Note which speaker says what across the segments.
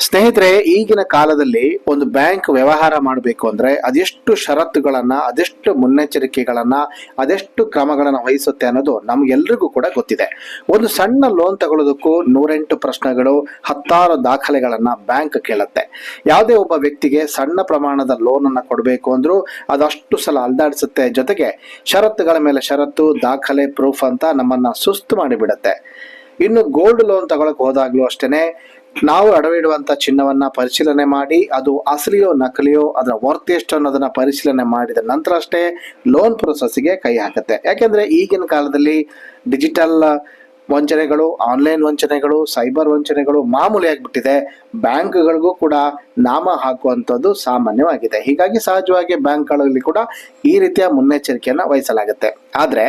Speaker 1: ಸ್ನೇಹಿತರೆ, ಈಗಿನ ಕಾಲದಲ್ಲಿ ಒಂದು ಬ್ಯಾಂಕ್ ವ್ಯವಹಾರ ಮಾಡಬೇಕು ಅಂದ್ರೆ ಅದೆಷ್ಟು ಷರತ್ತುಗಳನ್ನ, ಅದೆಷ್ಟು ಮುನ್ನೆಚ್ಚರಿಕೆಗಳನ್ನ, ಅದೆಷ್ಟು ಕ್ರಮಗಳನ್ನ ವಹಿಸುತ್ತೆ ಅನ್ನೋದು ನಮ್ಗೆಲ್ರಿಗೂ ಕೂಡ ಗೊತ್ತಿದೆ. ಒಂದು ಸಣ್ಣ ಲೋನ್ ತಗೊಳ್ಳೋದಕ್ಕೂ ನೂರೆಂಟು ಪ್ರಶ್ನೆಗಳು, ಹತ್ತಾರು ದಾಖಲೆಗಳನ್ನ ಬ್ಯಾಂಕ್ ಕೇಳುತ್ತೆ. ಯಾವುದೇ ಒಬ್ಬ ವ್ಯಕ್ತಿಗೆ ಸಣ್ಣ ಪ್ರಮಾಣದ ಲೋನ್ ಅನ್ನ ಕೊಡಬೇಕು ಅಂದ್ರೂ ಅದಷ್ಟು ಸಲ ಅಲ್ದಾಡಿಸುತ್ತೆ. ಜೊತೆಗೆ ಷರತ್ತುಗಳ ಮೇಲೆ ಷರತ್ತು, ದಾಖಲೆ ಪ್ರೂಫ್ ಅಂತ ನಮ್ಮನ್ನ ಸುಸ್ತು ಮಾಡಿಬಿಡುತ್ತೆ. ಇನ್ನು ಗೋಲ್ಡ್ ಲೋನ್ ತಗೊಳಕ್ ಹೋದಾಗ್ಲೂ ಅಷ್ಟೇನೆ ನಾವು ಅಡವಿಡುವಂತ ಚಿನ್ನವನ್ನ ಪರಿಶೀಲನೆ ಮಾಡಿ, ಅದು ಅಸಲಿಯೋ ನಕಲಿಯೋ ಅದರ ವರ್ತ್ ಎಷ್ಟು ಅನ್ನೋದನ್ನ ಪರಿಶೀಲನೆ ಮಾಡಿದ ನಂತರ ಅಷ್ಟೇ ಲೋನ್ ಪ್ರೊಸೆಸ್ಗೆ ಕೈ ಹಾಕುತ್ತೆ. ಯಾಕೆಂದ್ರೆ ಈಗಿನ ಕಾಲದಲ್ಲಿ ಡಿಜಿಟಲ್ ವಂಚನೆಗಳು ಆನ್ಲೈನ್ ವಂಚನೆಗಳು ಸೈಬರ್ ವಂಚನೆಗಳು ಮಾಮೂಲಿ ಆಗ್ಬಿಟ್ಟಿದೆ ಬ್ಯಾಂಕ್ಗಳಿಗೂ ಕೂಡ ನಾಮ ಹಾಕುವಂಥದ್ದು ಸಾಮಾನ್ಯವಾಗಿದೆ. ಹೀಗಾಗಿ ಸಹಜವಾಗಿ ಬ್ಯಾಂಕ್ಗಳಲ್ಲಿ ಕೂಡ ಈ ರೀತಿಯ ಮುನ್ನೆಚ್ಚರಿಕೆಯನ್ನು ವಹಿಸಲಾಗುತ್ತೆ. ಆದ್ರೆ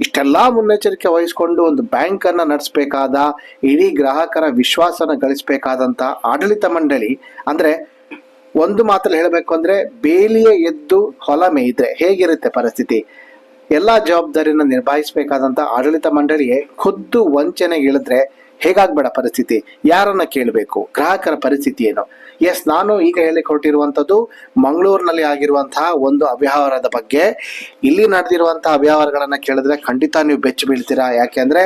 Speaker 1: ಇಷ್ಟೆಲ್ಲಾ ಮುನ್ನೆಚ್ಚರಿಕೆ ವಹಿಸಿಕೊಂಡು ಒಂದು ಬ್ಯಾಂಕನ್ನು ನಡೆಸಬೇಕಾದ, ಇಡೀ ಗ್ರಾಹಕರ ವಿಶ್ವಾಸನ ಗಳಿಸಬೇಕಾದಂತ ಆಡಳಿತ ಮಂಡಳಿ, ಅಂದ್ರೆ ಒಂದು ಮಾತಲ್ಲಿ ಹೇಳಬೇಕು ಅಂದ್ರೆ ಬೇಲಿಯ ಎದ್ದು ಹೊಲ ಮೇಯಿದ್ರೆ ಹೇಗಿರುತ್ತೆ ಪರಿಸ್ಥಿತಿ? ಎಲ್ಲಾ ಜವಾಬ್ದಾರಿಯನ್ನು ನಿಭಾಯಿಸಬೇಕಾದಂಥ ಆಡಳಿತ ಮಂಡಳಿಯೇ ಖುದ್ದು ವಂಚನೆ ಇಳಿದ್ರೆ ಹೇಗಾಗ್ಬೇಡ ಪರಿಸ್ಥಿತಿ? ಯಾರನ್ನ ಕೇಳಬೇಕು? ಗ್ರಾಹಕರ ಪರಿಸ್ಥಿತಿ ಏನು? ಎಸ್ ನಾನು ಈಗ ಹೇಳಿಕೊಟ್ಟಿರುವಂಥದ್ದು ಮಂಗಳೂರಿನಲ್ಲಿ ಆಗಿರುವಂತಹ ಒಂದು ಅವ್ಯವಹಾರದ ಬಗ್ಗೆ. ಇಲ್ಲಿ ನಡೆದಿರುವಂತಹ ಅವ್ಯವಹಾರಗಳನ್ನ ಕೇಳಿದ್ರೆ ಖಂಡಿತ ನೀವು ಬೆಚ್ಚಿ ಬೀಳ್ತೀರಾ? ಯಾಕೆಂದ್ರೆ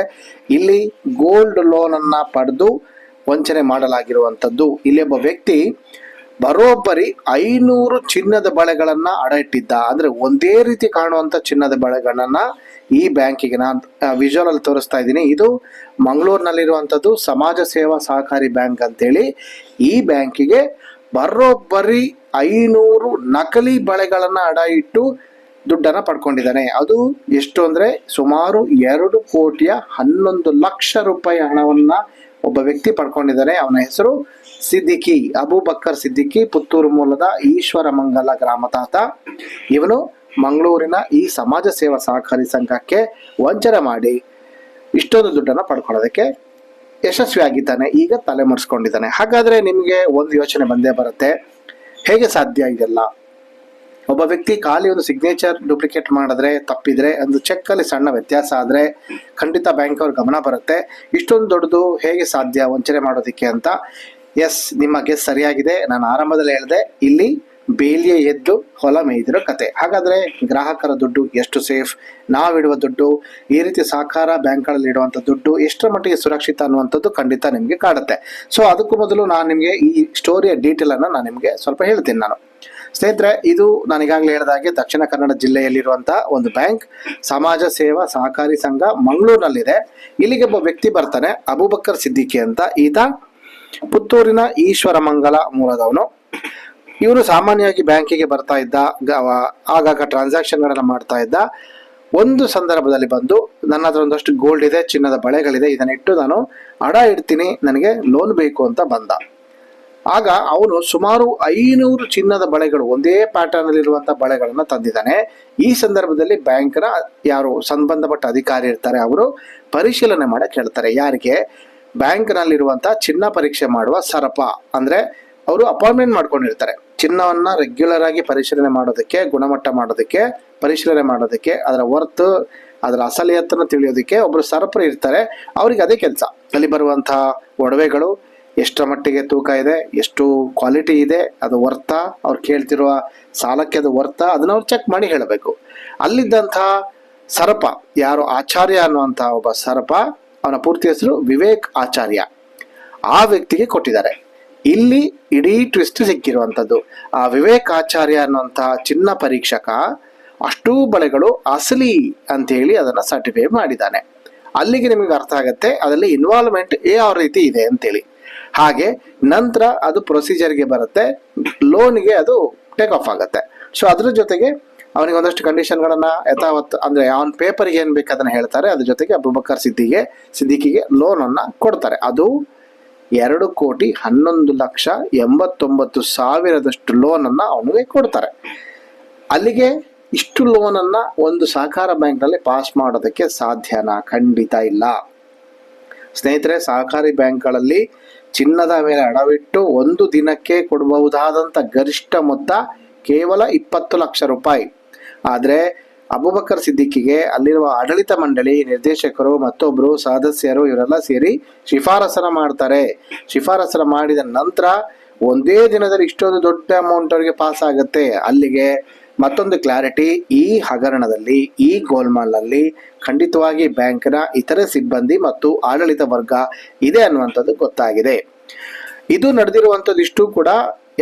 Speaker 1: ಇಲ್ಲಿ ಗೋಲ್ಡ್ ಲೋನ್ ಅನ್ನ ಪಡೆದು ವಂಚನೆ ಮಾಡಲಾಗಿರುವಂತದ್ದು ಇಲ್ಲಿ ಒಬ್ಬ ವ್ಯಕ್ತಿ ಬರೋಬ್ಬರಿ ಐನೂರು ಚಿನ್ನದ ಬಳೆಗಳನ್ನ ಅಡ ಇಟ್ಟಿದ್ದ ಅಂದ್ರೆ ಒಂದೇ ರೀತಿ ಕಾಣುವಂತ ಚಿನ್ನದ ಬಳೆಗಳನ್ನ ಈ ಬ್ಯಾಂಕಿಗೆ ನಾನು ವಿಜುವಲ್ ಅಲ್ಲಿ ತೋರಿಸ್ತಾ ಇದ್ದೀನಿ. ಇದು ಮಂಗಳೂರಿನಲ್ಲಿರುವಂತದ್ದು ಸಮಾಜ ಸೇವಾ ಸಹಕಾರಿ ಬ್ಯಾಂಕ್ ಅಂತೇಳಿ ಈ ಬ್ಯಾಂಕಿಗೆ ಬರೋಬ್ಬರಿ ಐನೂರು ನಕಲಿ ಬಳೆಗಳನ್ನ ಅಡ ಇಟ್ಟು ದುಡ್ಡನ್ನ ಪಡ್ಕೊಂಡಿದ್ದಾನೆ. ಅದು ಎಷ್ಟು ಅಂದ್ರೆ ಸುಮಾರು ಎರಡು ಕೋಟಿಯ ಹನ್ನೊಂದು ಲಕ್ಷ ರೂಪಾಯಿ ಹಣವನ್ನ ಒಬ್ಬ ವ್ಯಕ್ತಿ ಪಡ್ಕೊಂಡಿದ್ದಾನೆ. ಅವನ ಹೆಸರು ಸಿದ್ದಿಕಿ ಅಬೂಬಕ್ಕರ್ ಸಿದ್ದಿಕಿ, ಪುತ್ತೂರು ಮೂಲದ ಈಶ್ವರ ಮಂಗಲ ಗ್ರಾಮದಾತ ಇವನು ಮಂಗಳೂರಿನ ಈ ಸಮಾಜ ಸೇವಾ ಸಹಕಾರಿ ಸಂಘಕ್ಕೆ ವಂಚನೆ ಮಾಡಿ ಇಷ್ಟೊಂದು ದುಡ್ಡನ್ನ ಪಡ್ಕೊಳ್ಳೋದಕ್ಕೆ ಯಶಸ್ವಿಯಾಗಿದ್ದಾನೆ. ಈಗ ತಲೆ ಮರೆಸ್ಕೊಂಡಿದ್ದಾನೆ ಹಾಗಾದ್ರೆ ನಿಮಗೆ ಒಂದು ಯೋಚನೆ ಬಂದೇ ಬರುತ್ತೆ. ಹೇಗೆ ಸಾಧ್ಯ ಇದೆಲ್ಲ? ಒಬ್ಬ ವ್ಯಕ್ತಿ ಖಾಲಿ ಒಂದು ಸಿಗ್ನೇಚರ್ ಡೂಪ್ಲಿಕೇಟ್ ಮಾಡಿದ್ರೆ, ತಪ್ಪಿದ್ರೆ, ಒಂದು ಚೆಕ್ ಅಲ್ಲಿ ಸಣ್ಣ ವ್ಯತ್ಯಾಸ ಆದ್ರೆ ಖಂಡಿತ ಬ್ಯಾಂಕ್ ಅವ್ರ ಗಮನ ಬರುತ್ತೆ. ಇಷ್ಟೊಂದು ದೊಡ್ಡದು ಹೇಗೆ ಸಾಧ್ಯ? ವಂಚನೆ ಮಾಡೋದಕ್ಕೆ ಅಂತ ಎಸ್, ನಿಮ್ಮ ಗೆಸ್ ಸರಿಯಾಗಿದೆ. ನಾನು ಆರಂಭದಲ್ಲಿ ಹೇಳಿದೆ, ಇಲ್ಲಿ ಬೇಲಿಯ ಎದ್ದು ಹೊಲ ಮೇಯ್ದಿರೋ ಕತೆ. ಹಾಗಾದ್ರೆ ಗ್ರಾಹಕರ ದುಡ್ಡು ಎಷ್ಟು ಸೇಫ್ ನಾವಿಡುವ ದುಡ್ಡು, ಈ ರೀತಿ ಸಹಕಾರ ಬ್ಯಾಂಕ್ಗಳಲ್ಲಿ ಇಡುವಂಥ ದುಡ್ಡು ಎಷ್ಟರ ಮಟ್ಟಿಗೆ ಸುರಕ್ಷಿತ ಅನ್ನುವಂಥದ್ದು ಖಂಡಿತ ನಿಮಗೆ ಕಾಡುತ್ತೆ ಸೊ ಅದಕ್ಕೂ ಮೊದಲು ನಾನು ನಿಮಗೆ ಈ ಸ್ಟೋರಿಯ ಡೀಟೇಲ್ ಅನ್ನ ನಾನು ನಿಮಗೆ ಸ್ವಲ್ಪ ಹೇಳ್ತೀನಿ ನಾನು. ಸ್ನೇಹಿತರೆ, ಇದು ನಾನು ಈಗಾಗಲೇ ಹೇಳಿದಾಗೆ ದಕ್ಷಿಣ ಕನ್ನಡ ಜಿಲ್ಲೆಯಲ್ಲಿರುವಂತಹ ಒಂದು ಬ್ಯಾಂಕ್, ಸಮಾಜ ಸೇವಾ ಸಹಕಾರಿ ಸಂಘ ಮಂಗಳೂರಿನಲ್ಲಿದೆ. ಇಲ್ಲಿಗೆ ಒಬ್ಬ ವ್ಯಕ್ತಿ ಬರ್ತಾನೆ ಅಬೂಬಕ್ಕರ್ ಸಿದ್ದಿಕಿ ಅಂತ. ಈತ ಪುತ್ತೂರಿನ ಈಶ್ವರ ಮಂಗಲ ಮೂಲದವನು. ಇವರು ಸಾಮಾನ್ಯವಾಗಿ ಬ್ಯಾಂಕಿಗೆ ಬರ್ತಾ ಇದ್ದ ಆಗಾಗ ಟ್ರಾನ್ಸಾಕ್ಷನ್ಗಳನ್ನು ಮಾಡ್ತಾ ಇದ್ದ. ಒಂದು ಸಂದರ್ಭದಲ್ಲಿ ಬಂದು ನನ್ನ ಹತ್ರ ಒಂದಷ್ಟು ಗೋಲ್ಡ್ ಇದೆ, ಚಿನ್ನದ ಬಳೆಗಳಿದೆ, ಇದನ್ನಿಟ್ಟು ನಾನು ಅಡ ಇಡ್ತೀನಿ, ನನಗೆ ಲೋನ್ ಬೇಕು ಅಂತ ಬಂದ. ಆಗ ಅವನು ಸುಮಾರು ಐನೂರು ಚಿನ್ನದ ಬಳೆಗಳು, ಒಂದೇ ಪ್ಯಾಟರ್ನ್ ಅಲ್ಲಿರುವಂತ ಬಳೆಗಳನ್ನ ತಂದಿದ್ದಾನೆ. ಈ ಸಂದರ್ಭದಲ್ಲಿ ಬ್ಯಾಂಕ್ನ ಯಾರು ಸಂಬಂಧಪಟ್ಟ ಅಧಿಕಾರಿ ಇರ್ತಾರೆ, ಅವರು ಪರಿಶೀಲನೆ ಮಾಡಕ್ ಹೇಳ್ತಾರೆ. ಯಾರಿಗೆ? ಬ್ಯಾಂಕ್ನಲ್ಲಿರುವಂತ ಚಿನ್ನ ಪರೀಕ್ಷೆ ಮಾಡುವ ಸರಪ. ಅಂದ್ರೆ ಅವರು ಅಪಾಯಿಂಟ್ಮೆಂಟ್ ಮಾಡ್ಕೊಂಡಿರ್ತಾರೆ. ಚಿನ್ನವನ್ನ ರೆಗ್ಯುಲರ್ ಆಗಿ ಪರಿಶೀಲನೆ ಮಾಡೋದಕ್ಕೆ, ಗುಣಮಟ್ಟ ಮಾಡೋದಕ್ಕೆ, ಪರಿಶೀಲನೆ ಮಾಡೋದಕ್ಕೆ, ಅದರ ವರ್ತ್ ಅದರ ಅಸಲಿಯತ್ತನ್ನು ತಿಳಿಯೋದಕ್ಕೆ ಒಬ್ರು ಸರಪರು ಇರ್ತಾರೆ. ಅವ್ರಿಗೆ ಅದೇ ಕೆಲಸ. ಅಲ್ಲಿ ಬರುವಂತಹ ಒಡವೆಗಳು ಎಷ್ಟರ ಮಟ್ಟಿಗೆ ತೂಕ ಇದೆ, ಎಷ್ಟು ಕ್ವಾಲಿಟಿ ಇದೆ, ಅದು ವರ್ತ ಅವ್ರು ಕೇಳ್ತಿರುವ ಸಾಲಕ್ಕೆ ಅದು ವರ್ತ ಅದನ್ನ ಅವ್ರು ಚೆಕ್ ಮಾಡಿ ಹೇಳಬೇಕು. ಅಲ್ಲಿದ್ದಂತಹ ಸರಪ, ಯಾರು ಆಚಾರ್ಯ ಅನ್ನುವಂತಹ ಒಬ್ಬ ಸರಪ, ಅವನ ಪೂರ್ತಿ ಹೆಸರು ವಿವೇಕ್ ಆಚಾರ್ಯ. ಆ ವ್ಯಕ್ತಿಗೆ ಕೊಟ್ಟಿದ್ದಾರೆ. ಇಲ್ಲಿ ಇಡೀ ಟ್ವಿಸ್ಟ್ ಸಿಕ್ಕಿರುವಂಥದ್ದು. ಆ ವಿವೇಕ್ ಆಚಾರ್ಯ ಅನ್ನುವಂತಹ ಚಿನ್ನ ಪರೀಕ್ಷಕ ಅಷ್ಟೂ ಬಳೆಗಳು ಅಸಲಿ ಅಂತ ಹೇಳಿ ಅದನ್ನ ಸರ್ಟಿಫೈ ಮಾಡಿದ್ದಾನೆ. ಅಲ್ಲಿಗೆ ನಿಮಗೆ ಅರ್ಥ ಆಗುತ್ತೆ, ಅದರಲ್ಲಿ ಇನ್ವಾಲ್ವ್ಮೆಂಟ್ ಯಾವ ರೀತಿ ಇದೆ ಅಂತೇಳಿ. ಹಾಗೆ ನಂತರ ಅದು ಪ್ರೊಸೀಜರ್ಗೆ ಬರುತ್ತೆ ಲೋನ್ಗೆ ಅದು ಟೇಕ್ ಆಫ್ ಆಗುತ್ತೆ. ಸೊ ಅದ್ರ ಜೊತೆಗೆ ಅವನಿಗೆ ಒಂದಷ್ಟು ಕಂಡೀಷನ್ಗಳನ್ನ ಯಥಾವತ್ ಅಂದ್ರೆ ಅವನ ಪೇಪರ್ಗೆ ಏನ್ ಬೇಕು ಅದನ್ನ ಹೇಳ್ತಾರೆ, ಅದ್ರ ಜೊತೆಗೆ ಅಬುಬಕರ್ ಸಿದ್ದಿಗೆ, ಸಿದ್ದಿಕಿಗೆ ಲೋನ್ ಅನ್ನ ಕೊಡ್ತಾರೆ. ಅದು ಎರಡು ಕೋಟಿ ಹನ್ನೊಂದು ಲಕ್ಷ ಎಂಬತ್ತೊಂಬತ್ತು ಸಾವಿರದಷ್ಟು ಲೋನ್ ಅನ್ನ ಅವನಿಗೆ ಕೊಡ್ತಾರೆ. ಅಲ್ಲಿಗೆ ಇಷ್ಟು ಲೋನ್ ಅನ್ನ ಒಂದು ಸಹಕಾರ ಬ್ಯಾಂಕ್ನಲ್ಲಿ ಪಾಸ್ ಮಾಡೋದಕ್ಕೆ ಸಾಧ್ಯನಾ? ಖಂಡಿತ ಇಲ್ಲ. ಸ್ನೇಹಿತರೆ, ಸಹಕಾರಿ ಬ್ಯಾಂಕ್ಗಳಲ್ಲಿ ಚಿನ್ನದ ಮೇಲೆ ಅಡವಿಟ್ಟು ಒಂದು ದಿನಕ್ಕೆ ಕೊಡಬಹುದಾದಂಥ ಗರಿಷ್ಠ ಮೊತ್ತ ಕೇವಲ ಇಪ್ಪತ್ತು ಲಕ್ಷ ರೂಪಾಯಿ. ಆದರೆ ಅಬುಬಕರ್ ಸಿದ್ದಿಕ್ಕಿಗೆ ಅಲ್ಲಿರುವ ಆಡಳಿತ ಮಂಡಳಿ ನಿರ್ದೇಶಕರು ಮತ್ತೊಬ್ಬರು ಸದಸ್ಯರು ಇವರೆಲ್ಲ ಸೇರಿ ಶಿಫಾರಸನ ಮಾಡ್ತಾರೆ. ಶಿಫಾರಸನ ಮಾಡಿದ ನಂತರ ಒಂದೇ ದಿನದಲ್ಲಿ ಇಷ್ಟೊಂದು ದೊಡ್ಡ ಅಮೌಂಟ್ ಅವರಿಗೆ ಪಾಸ್ ಆಗುತ್ತೆ. ಅಲ್ಲಿಗೆ ಮತ್ತೊಂದು ಕ್ಲಾರಿಟಿ ಈ ಹಗರಣದಲ್ಲಿ, ಈ ಗೋಲ್ಮಾಲ್ನಲ್ಲಿ ಖಂಡಿತವಾಗಿ ಬ್ಯಾಂಕ್ನ ಇತರೆ ಸಿಬ್ಬಂದಿ ಮತ್ತು ಆಡಳಿತ ವರ್ಗ ಇದೆ ಅನ್ನುವಂಥದ್ದು ಗೊತ್ತಾಗಿದೆ. ಇದು ನಡೆದಿರುವಂಥದ್ದು ಇಷ್ಟು ಕೂಡ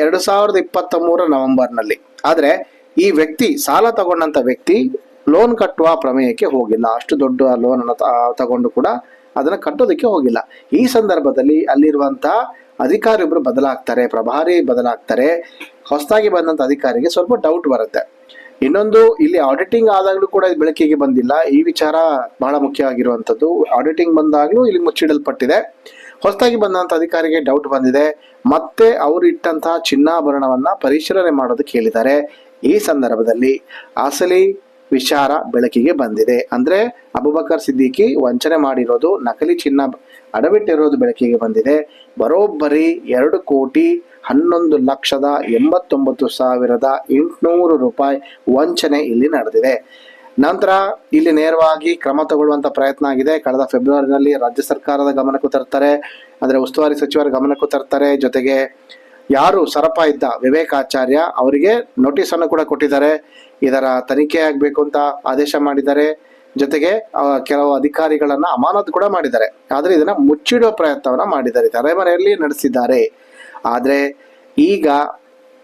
Speaker 1: ಎರಡು ಸಾವಿರದ ಇಪ್ಪತ್ತ ಮೂರ ನವೆಂಬರ್ನಲ್ಲಿ. ಆದರೆ ಈ ವ್ಯಕ್ತಿ, ಸಾಲ ತಗೊಂಡಂತ ವ್ಯಕ್ತಿ ಲೋನ್ ಕಟ್ಟುವ ಪ್ರಮೇಯಕ್ಕೆ ಹೋಗಿಲ್ಲ. ಅಷ್ಟು ದೊಡ್ಡ ಲೋನ್ ತಗೊಂಡು ಕೂಡ ಅದನ್ನ ಕಟ್ಟೋದಕ್ಕೆ ಹೋಗಿಲ್ಲ. ಈ ಸಂದರ್ಭದಲ್ಲಿ ಅಲ್ಲಿರುವಂತಹ ಅಧಿಕಾರಿಯೊಬ್ರು ಬದಲಾಗ್ತಾರೆ, ಪ್ರಭಾರಿ ಬದಲಾಗ್ತಾರೆ, ಹೊಸದಾಗಿ ಬಂದಂತ ಅಧಿಕಾರಿಗೆ ಸ್ವಲ್ಪ ಡೌಟ್ ಬರುತ್ತೆ. ಇನ್ನೊಂದು, ಇಲ್ಲಿ ಆಡಿಟಿಂಗ್ ಆದಾಗಲೂ ಕೂಡ ಬೆಳಕಿಗೆ ಬಂದಿಲ್ಲ. ಈ ವಿಚಾರ ಬಹಳ ಮುಖ್ಯ ಮುಖ್ಯವಾಗಿರುವಂಥದ್ದು ಆಡಿಟಿಂಗ್ ಬಂದಾಗಲೂ ಇಲ್ಲಿ ಮುಚ್ಚಿಡಲ್ಪಟ್ಟಿದೆ. ಹೊಸದಾಗಿ ಬಂದಂತ ಅಧಿಕಾರಿಗೆ ಡೌಟ್ ಬಂದಿದೆ. ಮತ್ತೆ ಅವರು ಇಟ್ಟಂತಹ ಚಿನ್ನಾಭರಣವನ್ನ ಪರಿಶೀಲನೆ ಮಾಡೋದು ಕೇಳಿದ್ದಾರೆ. ಈ ಸಂದರ್ಭದಲ್ಲಿ ಅಸಲಿ ವಿಚಾರ ಬೆಳಕಿಗೆ ಬಂದಿದೆ. ಅಂದ್ರೆ ಅಬುಬಕರ್ ಸಿದ್ದಿಕಿ ವಂಚನೆ ಮಾಡಿರೋದು ನಕಲಿ ಚಿನ್ನ ಅಡವಿಟ್ಟಿರೋದು ಬೆಳಕಿಗೆ ಬಂದಿದೆ. ಬರೋಬ್ಬರಿ ಎರಡು ಕೋಟಿ ಹನ್ನೊಂದು ಲಕ್ಷದ ಎಂಬತ್ತೊಂಬತ್ತು ಸಾವಿರದ ಎಂಟುನೂರು ರೂಪಾಯಿ ವಂಚನೆ ಇಲ್ಲಿ ನಡೆದಿದೆ. ನಂತರ ಇಲ್ಲಿ ನೇರವಾಗಿ ಕ್ರಮ ತಗೊಳ್ಳುವಂಥ ಪ್ರಯತ್ನ ಆಗಿದೆ. ಕಳೆದ ಫೆಬ್ರವರಿನಲ್ಲಿ ರಾಜ್ಯ ಸರ್ಕಾರದ ಗಮನಕ್ಕೂ ತರ್ತಾರೆ. ಅಂದ್ರೆ ಉಸ್ತುವಾರಿ ಸಚಿವರ ಗಮನಕ್ಕೂ ತರ್ತಾರೆ. ಜೊತೆಗೆ ಯಾರು ಸರಪ ಇದ್ದ ವಿವೇಕಾಚಾರ್ಯ ಅವರಿಗೆ ನೋಟಿಸ್ ಅನ್ನು ಕೂಡ ಕೊಟ್ಟಿದ್ದಾರೆ. ಇದರ ತನಿಖೆ ಆಗಬೇಕು ಅಂತ ಆದೇಶ ಮಾಡಿದ್ದಾರೆ. ಜೊತೆಗೆ ಕೆಲವು ಅಧಿಕಾರಿಗಳನ್ನ ಅಮಾನತು ಕೂಡ ಮಾಡಿದ್ದಾರೆ. ಆದ್ರೆ ಇದನ್ನ ಮುಚ್ಚಿಡುವ ಪ್ರಯತ್ನವನ್ನ ಮಾಡಿದ್ದಾರೆ. ತಲೆಮರೆಯಲ್ಲಿ ನಡೆಸಿದ್ದಾರೆ. ಆದ್ರೆ ಈಗ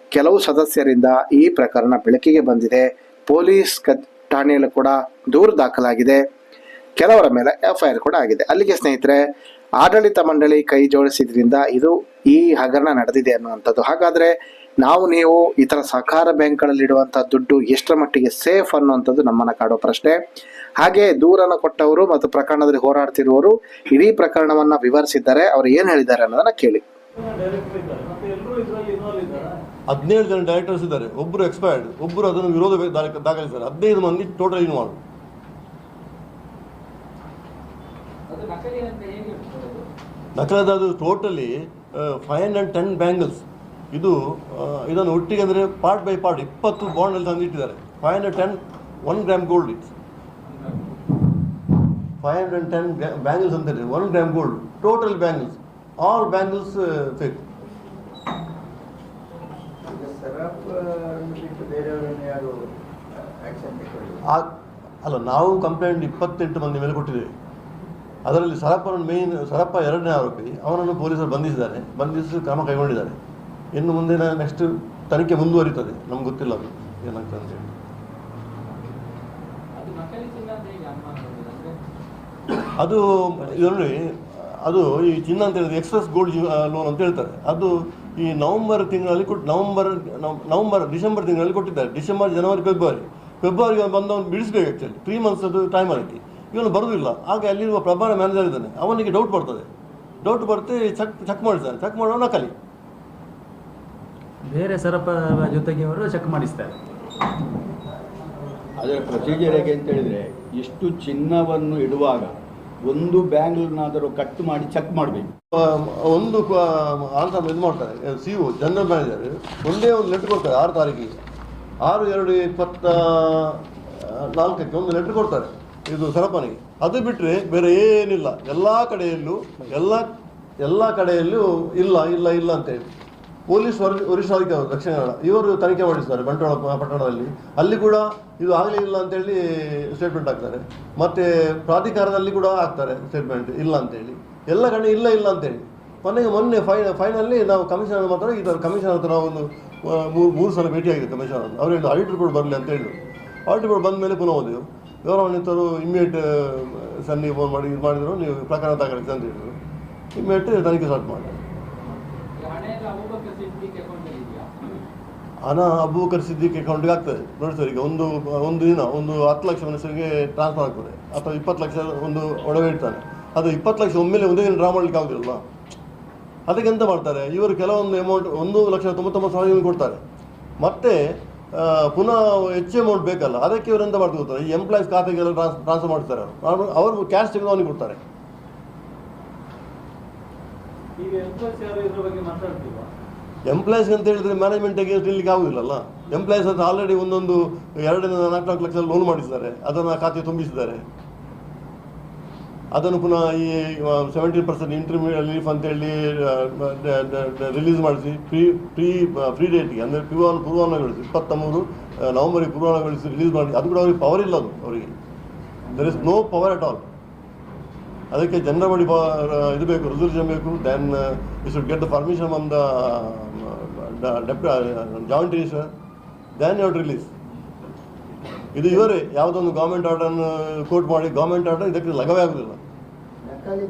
Speaker 1: ಕೆಲವು ಸದಸ್ಯರಿಂದ ಈ ಪ್ರಕರಣ ಬೆಳಕಿಗೆ ಬಂದಿದೆ. ಪೊಲೀಸ್ ಕ- ಠಾಣೆಯಲ್ಲೂ ಕೂಡ ದೂರು ದಾಖಲಾಗಿದೆ. ಕೆಲವರ ಮೇಲೆ ಎಫ್ಐಆರ್ ಕೂಡ ಆಗಿದೆ. ಅಲ್ಲಿಗೆ ಸ್ನೇಹಿತರೆ, ಆಡಳಿತ ಮಂಡಳಿ ಕೈ ಜೋಡಿಸಿದ್ರಿಂದ ಇದು ಈ ಹಗರಣ ನಡೆದಿದೆ ಅನ್ನುವಂಥದ್ದು. ಹಾಗಾದ್ರೆ ನಾವು ನೀವು ಈ ತರ ಸಹಕಾರ ಬ್ಯಾಂಕ್ಗಳಲ್ಲಿ ಇಡುವಂತಹ ದುಡ್ಡು ಎಷ್ಟರ ಮಟ್ಟಿಗೆ ಸೇಫ್ ಅನ್ನುವಂಥದ್ದು ನಮ್ಮನ್ನ ಕಾಡೋ ಪ್ರಶ್ನೆ. ಹಾಗೆ ದೂರನ್ನು ಕೊಟ್ಟವರು ಮತ್ತು ಪ್ರಕರಣದಲ್ಲಿ ಹೋರಾಡ್ತಿರುವವರು ಇಡೀ ಪ್ರಕರಣವನ್ನ ವಿವರಿಸಿದ್ದಾರೆ. ಅವರು ಏನ್ ಹೇಳಿದ್ದಾರೆ ಅನ್ನೋದನ್ನ ಕೇಳಿ.
Speaker 2: ಹದಿನೇಳು ಜನ ಡೈರೆಕ್ಟರ್ಸ್ ಇದ್ದಾರೆ. ಒಬ್ಬರು ಎಕ್ಸ್ಪೈರ್ಡ್ ಒಬ್ಬರು ಅದನ್ನು ವಿರೋಧ ದಾಖ- ದಾಖಲಿಸಿದ್ದಾರೆ. ಹದಿನೈದು ಮಂದಿ total involve ನಕಲದ totally five hundred ten bangles ಇದು ಇದನ್ನು ಒಟ್ಟಿಗೆ ಅಂದರೆ ಪಾರ್ಟ್ ಬೈ ಪಾರ್ಟ್ ಇಪ್ಪತ್ತು ಬಾಂಡಲ್ಲಿ ತಂದಿಟ್ಟಿದ್ದಾರೆ. Five hundred ten one gram gold it's five hundred ten bangles ಅಂತ ಹೇಳಿ one gram gold total bangles all bangles fake ಅಲ್ಲ ನಾವು ಕಂಪ್ಲೇಂಟ್ ಇಪ್ಪತ್ತೆಂಟು ಮಂದಿ ಮೇಲೆ ಕೊಟ್ಟಿದ್ದೇವೆ. ಅದರಲ್ಲಿ ಸರಪ್ಪನ ಮೇನ್ ಸರಪ್ಪ ಎರಡನೇ ಆರೋಪಿ ಅವನನ್ನು ಪೊಲೀಸರು ಬಂಧಿಸಿದ್ದಾರೆ. ಬಂಧಿಸಿ ಕ್ರಮ ಕೈಗೊಂಡಿದ್ದಾರೆ. ಇನ್ನು ಮುಂದಿನ ನೆಕ್ಸ್ಟ್ ತನಿಖೆ ಮುಂದುವರಿತದೆ. ನಮ್ಗೆ ಗೊತ್ತಿಲ್ಲ ಅದು ಏನಾಗ್ತದೆ ಅಂತೇಳಿ
Speaker 3: ಅದು
Speaker 2: ಇದರಲ್ಲಿ ಅದು ಈ ಚಿನ್ನ ಅಂತ ಹೇಳಿದ್ರೆ ಎಕ್ಸ್ಪ್ರೆಸ್ ಗೋಲ್ಡ್ ಲೋನ್ ಅಂತ ಹೇಳ್ತಾರೆ. ಅದು ಈ ನವಂಬರ್ ತಿಂಗಳಲ್ಲಿ ಕೊಟ್ಟು ನವಂಬರ್ ನವಂಬರ್ ಡಿಸೆಂಬರ್ ತಿಂಗಳಲ್ಲಿ ಕೊಟ್ಟಿದ್ದಾರೆ. ಡಿಸೆಂಬರ್ ಜನವರಿ ಫೆಬ್ರವರಿ. ಫೆಬ್ರವರಿಗೆ ಬಂದವನು ಬಿಡಿಸ್ಬೇಕು ಆ್ಯಕ್ಚುಲಿ ತ್ರೀ ಮಂತ್ಸ್ ಅದು ಟೈಮ್ ಅದಕ್ಕೆ ಇವನು ಬರೋದಿಲ್ಲ. ಆಗ ಅಲ್ಲಿರುವ ಪ್ರಭಾರ ಮ್ಯಾನೇಜರ್ ಇದ್ದಾನೆ. ಅವನಿಗೆ ಡೌಟ್ ಬರ್ತದೆ. ಡೌಟ್ ಬರುತ್ತೆ ಚೆಕ್ ಚೆಕ್ ಮಾಡಿಸ್ತಾನೆ. ಚೆಕ್ ಮಾಡೋಣ ನಕಲಿ.
Speaker 4: ಬೇರೆ ಸರಪರ ಜೊತೆಗೆ ಅವರು ಚೆಕ್ ಮಾಡಿಸ್ತಾರೆ.
Speaker 5: ಅದರ ಪ್ರೊಸೀಜರ್ ಹೇಗೆ ಅಂತ ಹೇಳಿದ್ರೆ ಇಷ್ಟು ಚಿನ್ನವನ್ನು ಇಡುವಾಗ ಒಂದು ಬ್ಯಾಂಗ್ಲನ್ನಾದರೂ ಕಟ್ ಮಾಡಿ ಚೆಕ್ ಮಾಡಬೇಕು.
Speaker 2: ಒಂದು ಆನ್ಸರ್ ಇದು ಮಾಡ್ತಾರೆ ಸಿ ಯು ಜನರಲ್ ಮ್ಯಾನೇಜರ್ ಒಂದೇ ಒಂದು ಲೆಟ್ರ್ ಕೊಡ್ತಾರೆ ಆರು ತಾರೀಕಿಗೆ. ಆರು ಎರಡು ಇಪ್ಪತ್ತ ನಾಲ್ಕಕ್ಕೆ ಒಂದು ಲೆಟ್ರ್ ಕೊಡ್ತಾರೆ ಇದು ಸರಪನಿಗೆ ಅದು ಬಿಟ್ಟರೆ ಬೇರೆ ಏನಿಲ್ಲ. ಎಲ್ಲ ಕಡೆಯಲ್ಲೂ ಎಲ್ಲ ಎಲ್ಲ ಕಡೆಯಲ್ಲೂ ಇಲ್ಲ ಇಲ್ಲ ಇಲ್ಲ ಅಂತೇಳಿ ಪೊಲೀಸ್ ವರಿಷ್ಠಾಧಿಕ ದಕ್ಷಿಣ ಇವರು ತನಿಖೆ ಮಾಡಿಸ್ತಾರೆ ಬಂಟ್ವಾಳ, ಪಟ್ಟಣದಲ್ಲಿ. ಅಲ್ಲಿ ಕೂಡ ಇದು ಆಗಲೇ ಇಲ್ಲ ಅಂತೇಳಿ ಸ್ಟೇಟ್ಮೆಂಟ್ ಹಾಕ್ತಾರೆ. ಮತ್ತೆ ಪ್ರಾಧಿಕಾರದಲ್ಲಿ ಕೂಡ ಹಾಕ್ತಾರೆ ಸ್ಟೇಟ್ಮೆಂಟ್ ಇಲ್ಲ ಅಂತೇಳಿ. ಎಲ್ಲ ಕಡೆ ಇಲ್ಲ ಇಲ್ಲ ಅಂತೇಳಿ. ಕೊನೆಗೆ ಮೊನ್ನೆ ಫೈ ಫೈನಲ್ಲಿ ನಾವು ಕಮಿಷನರ್ ಮಾತ್ರ ಥರ ಕಮಿಷನರ್ ಹತ್ರ ನಾವು ಒಂದು ಮೂರು ಮೂರು ಸಲ ಭೇಟಿಯಾಗಿದೆ ಕಮಿಷನರ್ ಅವರು ಹೇಳಿದ್ರು ಆಡಿಟ್ ರಿಪೋರ್ಟ್ ಬರಲಿ ಅಂತ ಹೇಳಿದ್ರು. ಆಡಿಟ್ ರಿಪೋರ್ಟ್ ಬಂದ ಮೇಲೆ ಪುನಃ ಹೋದೆವು. ಗೌರವಾನ್ವಿತರು ಇಮ್ಮಿಡಿಯೇಟ್ ಸನ್ನಿ ಫೋನ್ ಮಾಡಿ, ಇದು ಮಾಡಿದರು, ನೀವು ಪ್ರಕರಣ ದಾಖಲಿಸಿ ಅಂತ ಹೇಳಿದ್ರು. ಇಮ್ಮಿಡಿಯೇಟ್ ತನಿಖೆ ಸ್ಟಾರ್ಟ್ ಮಾಡಿ
Speaker 3: ಈ ಹಣ ಎಲ್ಲ ಅಬೂಬಕರ್ ಸಿದ್ದಿಕ್ ಅಕೌಂಟ್ ಅಲ್ಲಿ ಇದೆಯಾ
Speaker 2: ಹಣ ಅಬೂಕರ್ ಸಿದ್ದಿಕ್ ಅಕೌಂಟ್ಗೆ ಆಗ್ತದೆ. ನೋಡಿ ಒಂದು ಒಂದು ದಿನ, ಒಂದು ಹತ್ತು ಲಕ್ಷ ಮನುಷ್ಯರಿಗೆ ಟ್ರಾನ್ಸ್ಫರ್ ಆಗ್ತದೆ. ಅಥವಾ ಇಪ್ಪತ್ತು ಲಕ್ಷ ಒಂದು ಒಡವೆ ಇಡ್ತಾನೆ. ಅದು ಇಪ್ಪತ್ತು ಲಕ್ಷ ಒಮ್ಮೆಲೆ ಒಂದೇ ದಿನ ಡ್ರಾ ಮಾಡ್ಲಿಕ್ಕೆ ಆಗೋದಿಲ್ಲ ಅದಕ್ಕೆ ಎಂತ ಮಾಡ್ತಾರೆ? ಇವರು ಕೆಲವೊಂದು ಅಮೌಂಟ್ ಒಂದು ಲಕ್ಷ ತೊಂಬತ್ತೊಂಬತ್ತು ಸಾವಿರ ಕೊಡ್ತಾರೆ. ಮತ್ತೆ ಪುನಃ ಹೆಚ್ಚು ಅಮೌಂಟ್ ಬೇಕಲ್ಲ. ಅದಕ್ಕೆ ಇವರು ಎಂತ ಮಾಡ್ತಾರೆ ಈ ಎಂಪ್ಲಾಯ್ಸ್ ಖಾತೆಗೆಲ್ಲ ಟ್ರಾನ್ಸ್ ಟ್ರಾನ್ಸ್ಫರ್ ಮಾಡ್ತಾರೆ. ಅವರು ಅವರು ಕ್ಯಾಶ್ ತೆಗೆದು ಅವನಿಗೆ ಕೊಡ್ತಾರೆ.
Speaker 6: ಈಗ ಎಂಪ್ಲಾಯ್ಸ್ ಯಾರು ಇದ್ರ ಬಗ್ಗೆ ಮಾತಾಡ್ತಿಲ್ವಾ
Speaker 2: ಎಂಪ್ಲಾಯೀಸ್ ಅಂತ ಹೇಳಿದ್ರೆ ಮ್ಯಾನೇಜ್ಮೆಂಟ್ ಅಗೇನ್ಸ್ಟ್ ತಿನ್ಲಿಕ್ಕೆ ಆಗುದಿಲ್ಲಲ್ಲ? ಎಂಪ್ಲಾಯ್ಸ್ ಅಂತ ಆಲ್ರೆಡಿ ಒಂದೊಂದು ಎರಡರಿಂದ ನಾಲ್ಕು ನಾಲ್ಕು ಲಕ್ಷ ಲೋನ್ ಮಾಡಿಸಿದ್ದಾರೆ. ಅದನ್ನು ಖಾತೆ ತುಂಬಿಸಿದ್ದಾರೆ. ಅದನ್ನು ಪುನಃ ಈ ಸೆವೆಂಟೀನ್ ಪರ್ಸೆಂಟ್ ಇಂಟರ್ಮೀಡಿಯಟ್ ರಿಲೀಫ್ ಅಂತೇಳಿ ರಿಲೀಸ್ ಮಾಡಿಸಿ ಪ್ರೀ ಪ್ರೀ ಫ್ರೀ ಡೇಟ್ಗೆ ಅಂದರೆ ಪೂರ್ವಾನ ಪೂರ್ವಾನಗೊಳಿಸಿ ಇಪ್ಪತ್ತ ಮೂರು ನವಂಬರಿಗೆ ಪೂರ್ವಾನಗೊಳಿಸಿ ರಿಲೀಸ್ ಮಾಡಿ, ಅದು ಕೂಡ ಅವ್ರಿಗೆ ಪವರ್ ಇಲ್ಲ ಅದು ಅವರಿಗೆ. There is no power at all ಅದಕ್ಕೆ ಜನರ ಬಳಿ ಇದು ಬೇಕು ರಿಸರ್ವೇಷನ್ ಬೇಕು then you should get the permission from the joint sir than ಯಾವ್ ರಿಲೀಸ್ ಇದು ಇವರೇ ಯಾವುದೊಂದು ಗೌರ್ಮೆಂಟ್ ಆರ್ಡರ್ ಕೋರ್ಟ್ ಮಾಡಿ ಗೌರ್ಮೆಂಟ್ ಆರ್ಡರ್ ಇದಕ್ಕೆ ಲಗವೇ ಆಗುದಿಲ್ಲ.
Speaker 7: ನಕಲಿ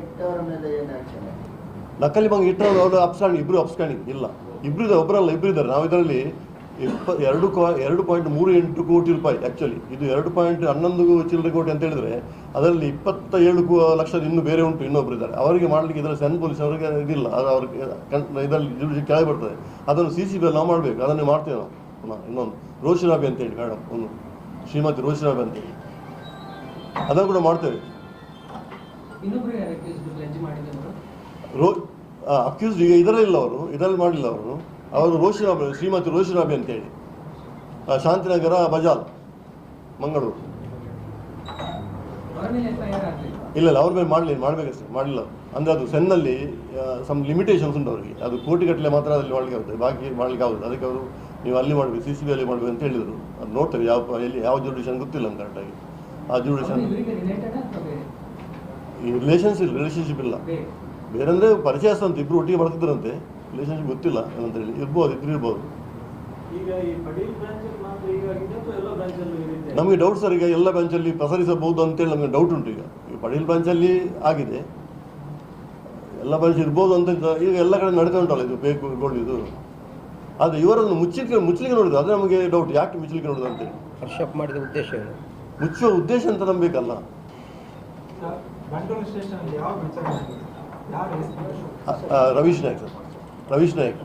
Speaker 7: ಇಟ್ಟವರ
Speaker 2: ಬಂಗ ಇಟ್ಟರು ಅವರು ಅಪ್ಸ್ಕಾಣಿ ಇಬ್ರು ಅಪ್ಸ್ಕಾಣಿ ಇಲ್ಲ. ಇಬ್ರು ಒಬ್ಬರಲ್ಲ ಇಬ್ರು ಇದ್ದಾರೆ ನಾವು ಇದರಲ್ಲಿ ಇಪ್ಪ ಎರಡು ಕೋ ಎರಡು ಪಾಯಿಂಟ್ ಮೂರು ಎಂಟು ಕೋಟಿ ರೂಪಾಯಿ ಆ್ಯಕ್ಚುಲಿ ಇದು ಎರಡು ಪಾಯಿಂಟ್ ಹನ್ನೊಂದು ಚಿಲ್ಲರೆ ಕೋಟಿ ಅಂತ ಹೇಳಿದ್ರೆ ಅದರಲ್ಲಿ ಇಪ್ಪತ್ತ ಏಳು ಲಕ್ಷದ ಇನ್ನು ಬೇರೆ ಉಂಟು ಇನ್ನೊಬ್ರು ಇದ್ದಾರೆ. ಅವರಿಗೆ ಮಾಡಲಿಕ್ಕೆ ಇದರಲ್ಲಿ ಸೆನ್ ಪೊಲೀಸ್ ಅವರಿಗೆ ಇದಿಲ್ಲ. ಅದು ಅವ್ರಿಗೆ ಇದರಲ್ಲಿ ಕೆಳಗೆ ಬರ್ತದೆ. ಅದನ್ನು ಸಿ ಸಿ ಬಿ ನಾವು ಮಾಡಬೇಕು. ಅದನ್ನೇ ಮಾಡ್ತೇವೆ ನಾವು. ಪುನಃ ಇನ್ನೊಂದು. ಅಂತ ಅಂತೇಳಿ ಮೇಡಮ್ ಒಂದು ಶ್ರೀಮತಿ ರೋಷಿರಾಬಿ ಅಂತೇಳಿ ಅದನ್ನು ಕೂಡ ಮಾಡ್ತೇವೆ. ರೋ ಅಕ್ಯೂಸ್ ಈಗ ಇದರಲ್ಲಿಲ್ಲ ಅವರು. ಇದರಲ್ಲಿ ಮಾಡಿಲ್ಲ ಅವರು. ಅವರು ರೋಷಿನಾಬಿ ಶ್ರೀಮತಿ ರೋಷಿರಾಬಿ ಅಂತೇಳಿ ಹೇಳಿ. ಶಾಂತಿನಗರ ಬಜಾಲ್ ಮಂಗಳೂರು. ಇಲ್ಲ ಇಲ್ಲ ಅವ್ರ ಮೇಲೆ ಮಾಡಲಿ ಮಾಡಬೇಕಷ್ಟೇ ಮಾಡಲಿಲ್ಲ. ಅಂದರೆ ಅದು ಸೆನ್ನಲ್ಲಿ ಸಮ್ ಲಿಮಿಟೇಷನ್ಸ್ ಉಂಟು ಅವರಿಗೆ. ಅದು ಕೋಟಿಗಟ್ಟಲೆ ಮಾತ್ರ ಅಲ್ಲಿ ಮಾಡಲಿಕ್ಕೆ ಆಗುತ್ತೆ. ಬಾಕಿ ಮಾಡಲಿಕ್ಕೆ ಆಗುತ್ತೆ ಅದಕ್ಕೆ ಅವರು ನೀವು ಅಲ್ಲಿ ಮಾಡಬೇಕು ಸಿ ಸಿ ಬಿ ಅಲ್ಲಿ ಮಾಡಬೇಕು ಅಂತ ಹೇಳಿದರು. ಅದು ನೋಡ್ತೇವೆ ಯಾವ ಎಲ್ಲಿ ಯಾವ ಜುಡಿಷನ್ ಗೊತ್ತಿಲ್ಲ ಅಂತ ಕರೆಕ್ಟಾಗಿ ಆ ಜುಡಿಷನ್ ಈ ರಿಲೇಷನ್ಸ್ ಇಲ್ಲ ರಿಲೇಷನ್ಶಿಪ್ ಇಲ್ಲ.
Speaker 3: ಬೇರೆಂದರೆ
Speaker 2: ಬೇರೆ ಅಂದರೆ ಪರಿಚಯಸ್ತಂತೆ ಇಬ್ಬರು ಒಟ್ಟಿಗೆ ಬರ್ತಿದ್ರಂತೆ ರಿಲೇಷನ್ಶಿಪ್ ಗೊತ್ತಿಲ್ಲ ಅಂತ ಹೇಳಿ ಇರ್ಬೋದು ಇಬ್ಬರು ಇರ್ಬೋದು ನಮಗೆ ಡೌಟ್ ಸರ್ ಈಗ ಎಲ್ಲ ಬ್ಯಾಂಚಲ್ಲಿ ಪ್ರಸರಿಸಬಹುದು ಅಂತೇಳಿ ನಮಗೆ ಡೌಟ್ ಉಂಟು ಈಗ. ಈಗ ಪಡೀಲ್ ಬ್ರಾಂಚಲ್ಲಿ ಆಗಿದೆ. ಎಲ್ಲ ಬ್ಯಾಂಚ್ ಇರ್ಬೋದು ಅಂತ ಈಗ ಎಲ್ಲ ಕಡೆ ನಡೀತಾ ಉಂಟಲ್ಲ ಇದು ಬೇಕು ಗೋಲ್ಡ್ ಇದು. ಆದರೆ ಇವರನ್ನು ಮುಚ್ಚಲಿಕ್ಕೆ ಮುಚ್ಚಲಿಕ್ಕೆ ನೋಡಿದ್ರು ಅದು ನಮಗೆ ಡೌಟ್ ಯಾಕೆ ಮುಚ್ಚಲಿಕ್ಕೆ ನೋಡಿದ್ರು ಅಂತೇಳಿ
Speaker 7: ವರ್ಷಪ್ ಮಾಡಿದ ಉದ್ದೇಶ ಏನು?
Speaker 2: ಮುಚ್ಚುವ ಉದ್ದೇಶ ಅಂತ ನಂಬೇಕಲ್ಲ ರವೀಶ್ ನಾಯ್ಕ್ ಸರ್. ರವೀಶ್ ನಾಯ್ಕ್